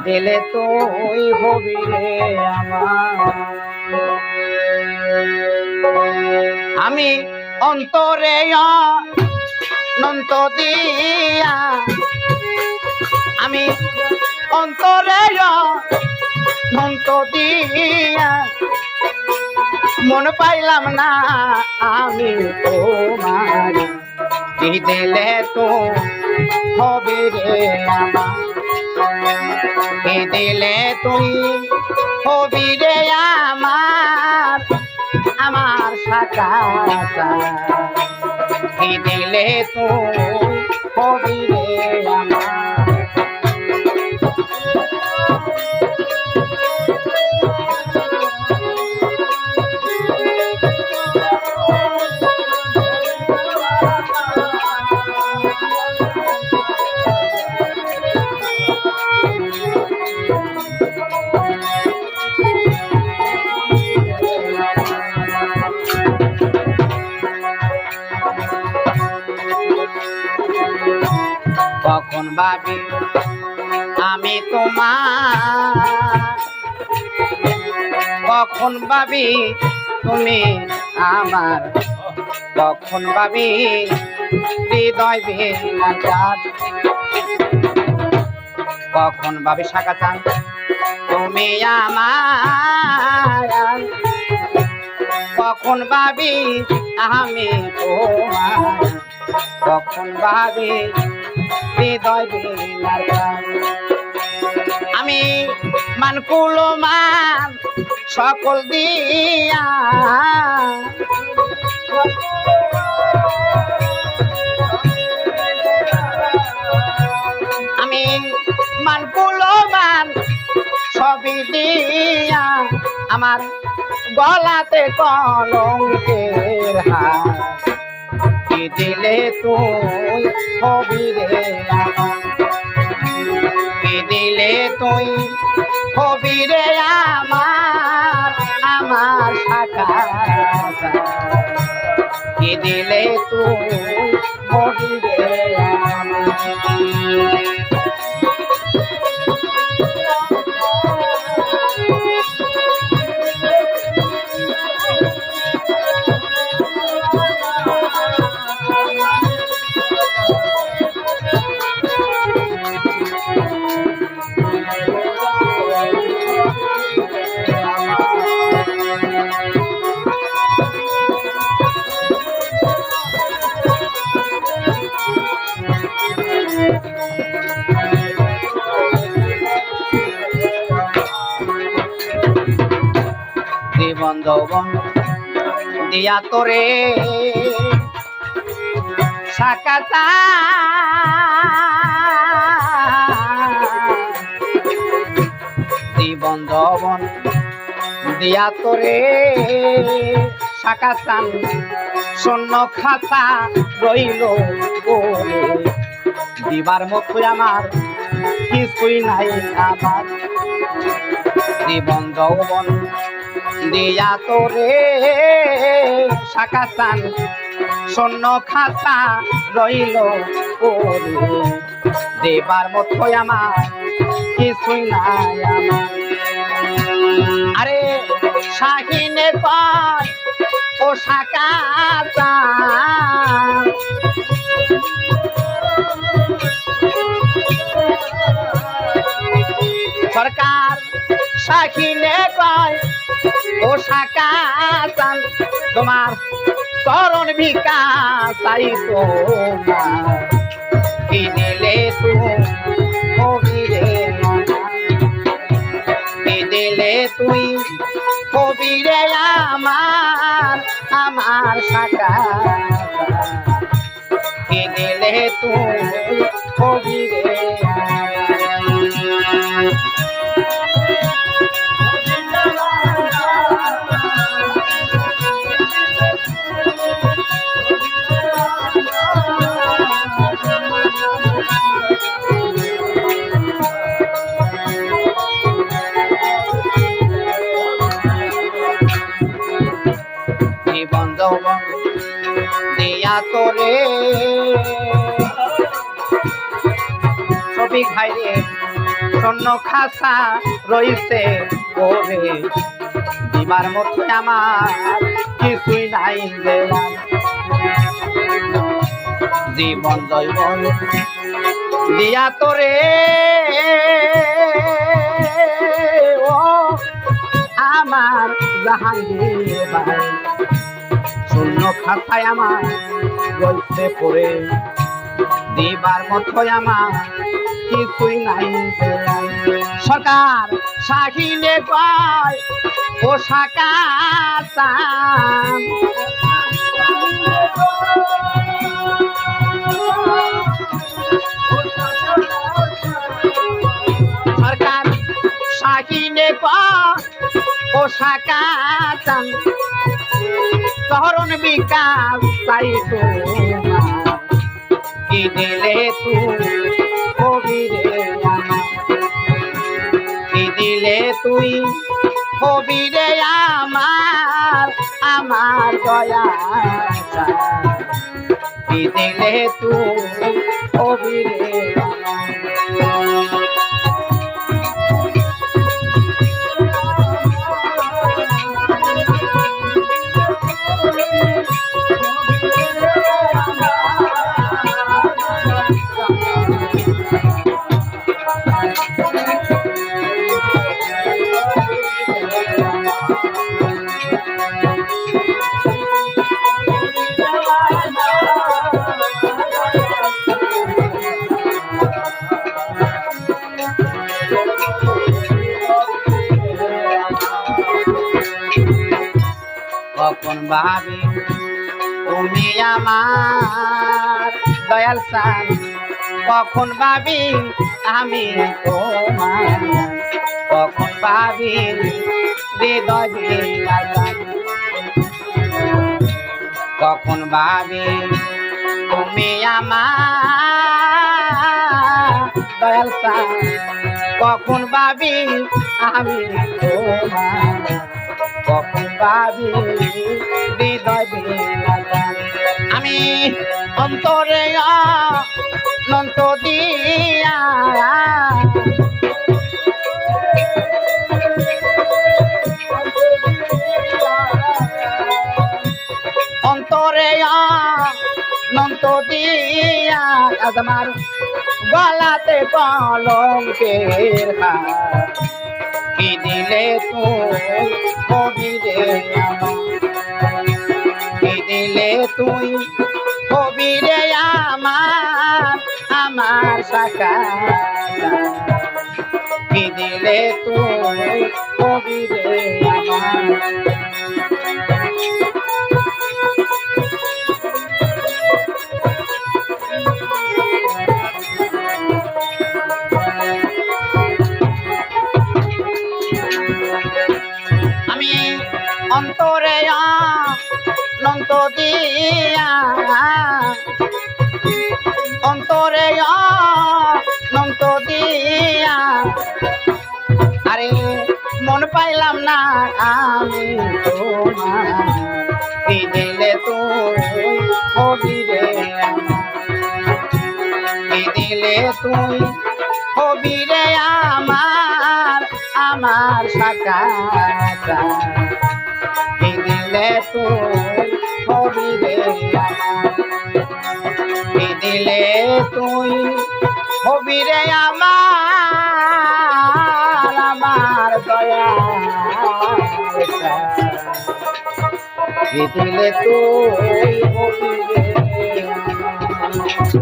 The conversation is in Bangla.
দিলে তুই হবি রে আমি অন্তরে নন্ত দিয়া। আমি অন্তরে নন্ত দিয়া। মন পাইলাম না আমি তোমার। দিলে তো হবে রে আমার। দিলে তুই হবি রে আমার আমার সাকা দিলে তুই হবি রে আমার। কখন ভাবি আমি তোমার কখন ভাবি তুমি আমার কখন ভাবি হৃদয় বিলাজাত কখন ভাবি শাখা চান তুমি আমার কখন ভাবি আমি তোমার কখন ভাবি আমি মানকুল মান সকল দিয়া। আমি মানকুল মান সবই দিয়া। আমার গলাতে কলঙ্কের দিলে তুই হবি রে। কি দিলে তুই হবি রে আমার আমার শাখা কি দিলে তুই হবি জীবন দিয়া তোরে। সাকাতা। জীবন যৌবন দিয়া তোরে। সাকাতান শূন্য খাতা রইল দিবার মতো আমার কিছুই নাই আমার। জীবন যৌবন দিয়া তোরে সাকাতান শূন্য খাতা রইল ওরে। দেবার মতো আমার কিছুই নাই আরে শাহিনে কয় ও সাকাতা সরকার শাহিনে কয় ও সাকাতান তোমার চরণ ভিকা চাই তোমার। কি দিলে তুমি কবিরে কি তুই কবিরে আমার আমার সাকা কি দিলে তুই কবিরে জীবন যৌবন দিয়া তোরে সবই খাই রে শূন্য খাসা রইছে ওরে দিবার মতো আমার কিছুই নাই জীবন জৈবন দিয়া তোরে। ও শূন্য খাতায় আমার রইছে পড়ে আমার কিছুই নাই সরকার শাহিনে কয় ও চান সরকার শাহিনে কয় শাকা চান শহরণ বিকাশ চাই কি দিলে তুই কবিরে কি দিলে তুই কবিরে আমার আমার দয়া কি দিলে তুই কবিরে কখন ভাবি তুমি আমার দয়াল সান কখন ভাবি আমি তোমার কখন ভাবি হৃদয়। কখন ভাবি তুমি আমার? কখন ভাবি আমি কখন ভাবি আমি অন্তরে নন্ত দিয়া দিয়া আজ আমার গলাতে কলঙ্কের কি দিলে তুই কবিরে আমার? কি দিলে তুই কবিরে আমার? আমার শাখা কি দিলে তুই কবিরে আমার? অন্তরে নন্ত দিয়া অন্তরে দিয়া আরে, মন পাইলাম না আমি তোমার দিলে তুই কবিরে কি দিলে তুই কবিরে আমার আমার কি দিলে তুই কি দিলে তুই কবিরে আমার। আমার দয়া দিলে তুই কবিরে আমার।